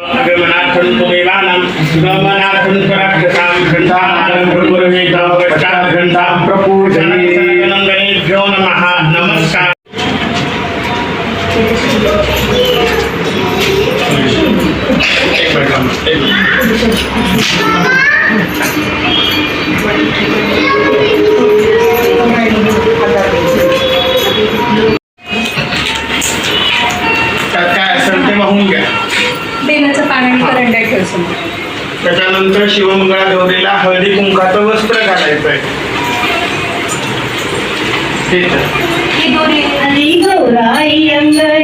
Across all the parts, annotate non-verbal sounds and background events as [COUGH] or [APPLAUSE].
गमनार्थं गमनार्थं पराक्षतां घण्टानां प्रपूर्वेतां पश्चाद्घण्टां प्रपूजनेभ्यो नमः नमस्कार एक मिनट एक मिनट बेलाचं पाण्याने करंडा ठेव समोर त्याच्यानंतर शिवमंगळा गौरीला हळदी कुंकाचं वस्त्र घालायचं आहे ठीक आहे. ही दोरी आली गौराई अंगणी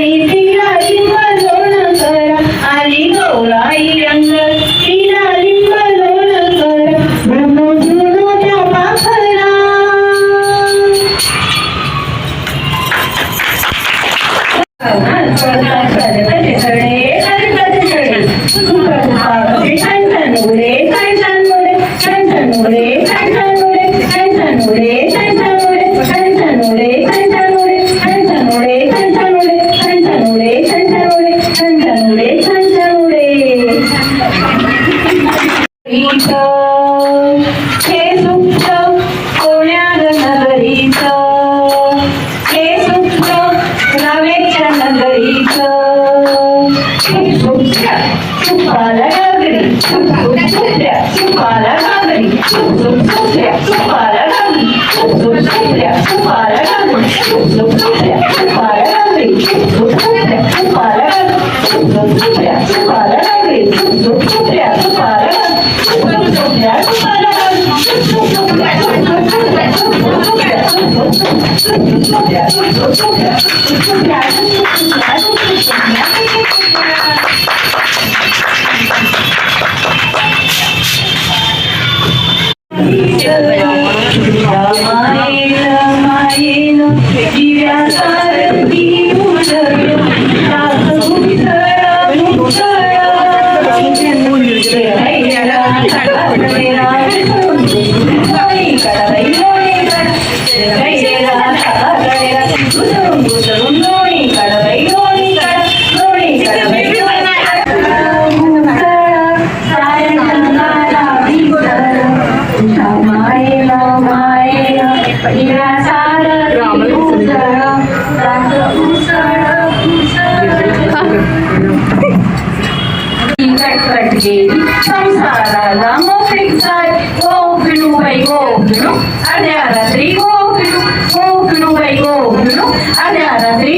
Supalagagri, Supalagagri, Supalagagri, Supalagagri, Supalagagri,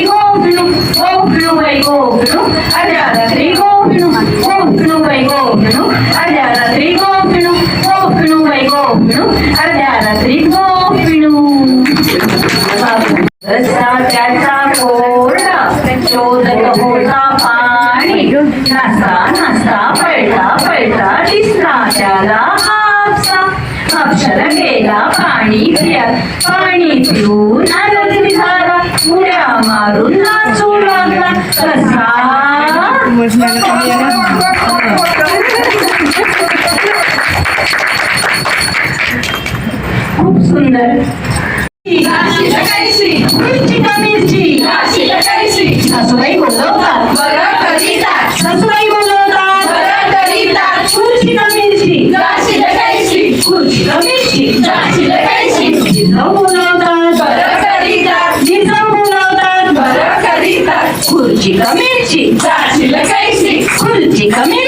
త్రికోణం ఓం బై కోణం అజాత త్రికోణం ఓం బై కోణం అజాత త్రికోణం ఓం బై కోణం అజాత త్రికోణం रस्ता त्याचा कोरडा शोधक होता पाणी नसता नसता पळता पळता दिसला त्याला हापसा हापसाला गेला पाणी पिया पाणी पिऊन आनंद झाला उड्या मारून नाचू लागला कसा खूप सुंदर सासूबाई बोलवतात बघा करीतात सासूबाई बोलवतात बघा करीतात खुर्ची कमीची खुर्ची कमीची बोलवतात kulcika mircik, daci la gaisi, kulcika mircik.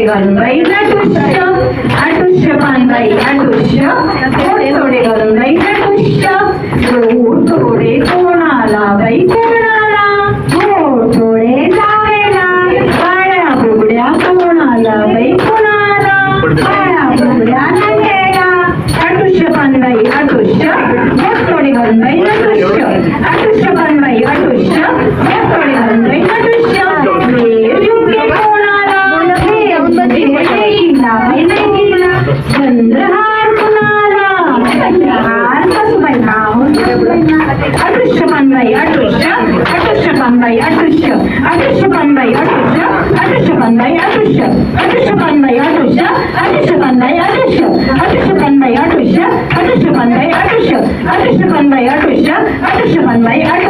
गोड थोडे घालून बाई नटुष्य आठुष्य पानबाई आठुष्य थोडे थोडे घालून बाई नटुष्य गोड थोडे कोणाला बाई कोणाला गोड थोडे जावेला काळ्या बुगड्या कोणाला बाई कोणाला. काळ्या बुगड्या नंगेला आठुष्य पानबाई आठुष्य गोड थोडे घालून बाई नटुष्य अदृश्य अदृश्यपन्मय अदृश्य अदृश्यपन्मय अदृश्य अदृश्यपन्मय अदृश्य अदृश्यपन्मय अदृश्य अदृश्यपन्मय अदृश्य अदृश्यपन्मय अदृश्य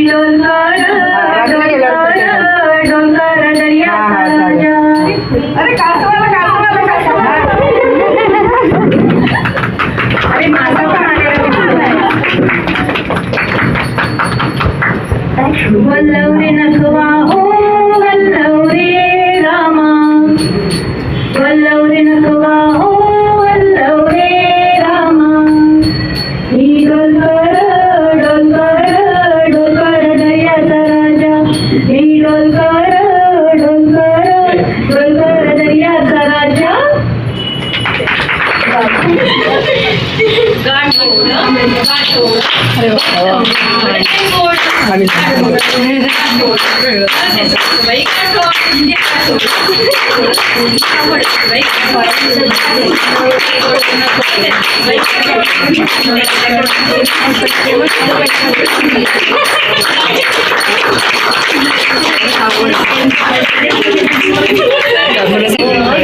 I'm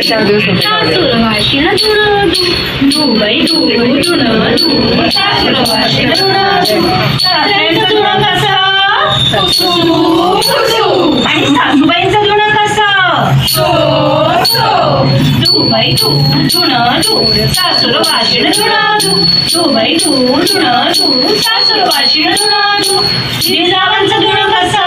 चार दिवस आणि सासूबाईंचा धुण कसा बाई तू झुण झुण सासूर वाशिण झुणा झू झू बाई तू झुण झू सासूर वाशिण झुणा झू जिजाबांचं धुण कसं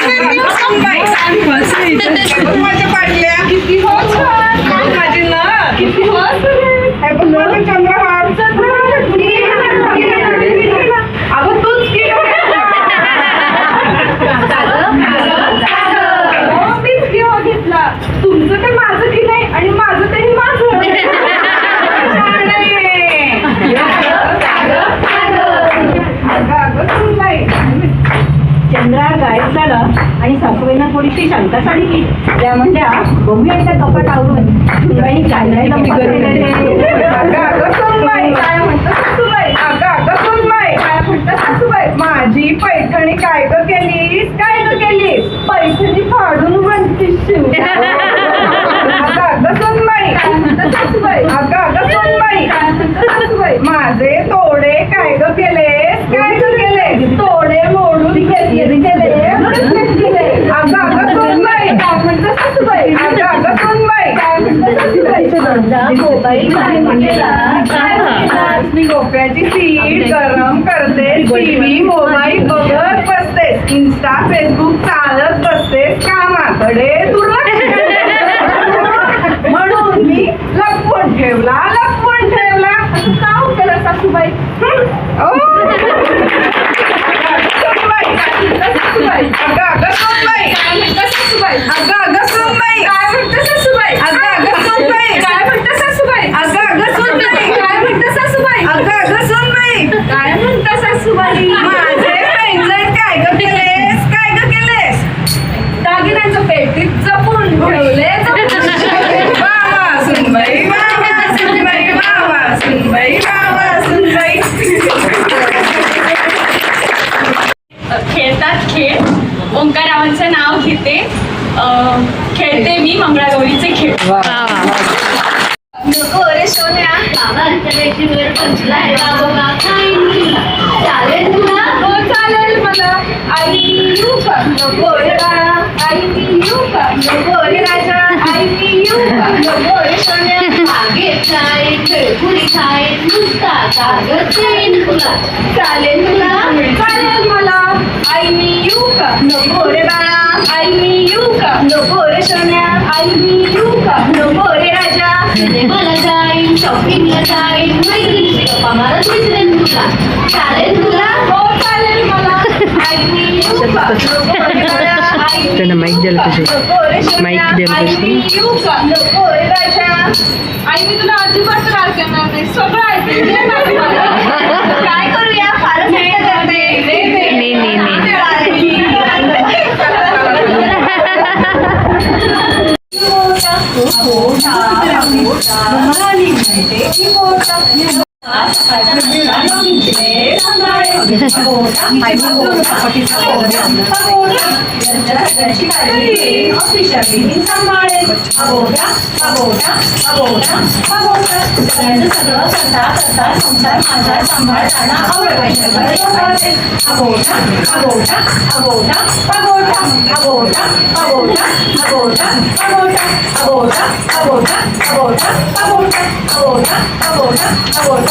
गायब झाला आणि सासूबाईंना थोडीशी शंका की त्या म्हणल्या बघूया एकदा कपाट आवरून. काय नाही सुनबाई. काय माझी पैठणी काय ग केलीस काय ग केलीस पैठणी फाडून म्हणतीस [LAUGHS] अगं अगं सोनबाई. काय म्हणता सासूबाई? अगं अगं सोनबाई. काय म्हणता सासूबाई? माझे तोडे काय ग केलेस काय ग केले तोडे मोडून घेतले केले अगं अगं सोनबाई काय म्हणता सासूबाई अगं अगं सोनबाई काय म्हणता सासूबाई काय म्हणतेस? मी गोप्याची सीट गरम करते टीव्ही मोबाईल बघत बसते. इन्स्टा फेसबुक चालत बसते. कामाकडे दुर्लक्ष. [LAUGHS] म्हणून मी लपवून ठेवला लपवून ठेवला. का हो केलं सासूबाई? हं? ओ. सासूबाई, [LAUGHS] खेळतात खेळ. ओंकारावांचं नाव घेते. खेळते मी मंगळागौरीचे खेळ. नको रे सोन्या बाबा काय चालेल तुला? हो चालेल मला. आई येऊ का? नको रे बाळा. आई मी येऊ का? नको रे राजा. आई मी येऊ का? नको रे सोन्या. मागे काय खेळपुरी काय नुसता कागद देईन तुला. चालेल तुला? शॉपिंगला जाईन मैत्रिणीचे गप्पा मारत विसरेन तुला चालेल तुला हो चालेल मला मी माईक द्यायला पाहिजे. माईक द्यायला पाहिजे. मी येऊ का नको रे राजा आई मी तुला अजिबात त्रास देणार नाही सगळं ऐकून घे ना तू मला. काय करूया फारच हट्ट करते नाही, नाही, नाही. काकोला नाही का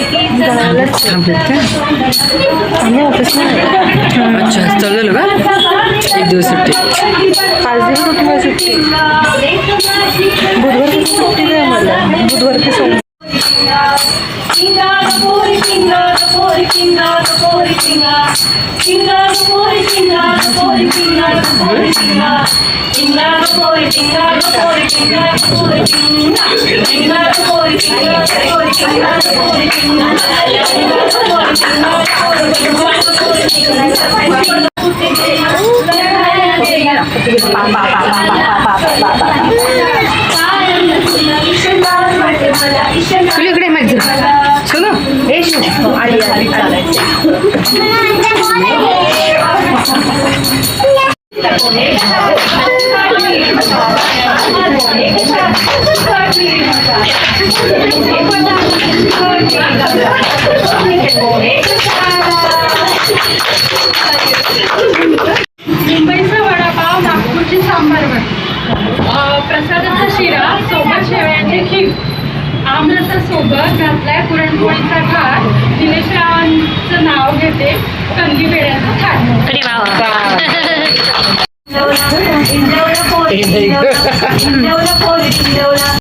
आम्ही ऑफिसला अच्छा चालू झालं का एक दिवस सुट्टी पाच दिवस कुठे सुट्टी बुधवार सुट्टी नाही मला बुधवार ते सोमवार 그래 그래 말이지 그거 에이씨. 아니 아니 잘했지 आमरसासोबत घातलाय पुरणपोळीचा घाट निलेशरावांचं नाव घेते कंदी पेढ्याचा थाट.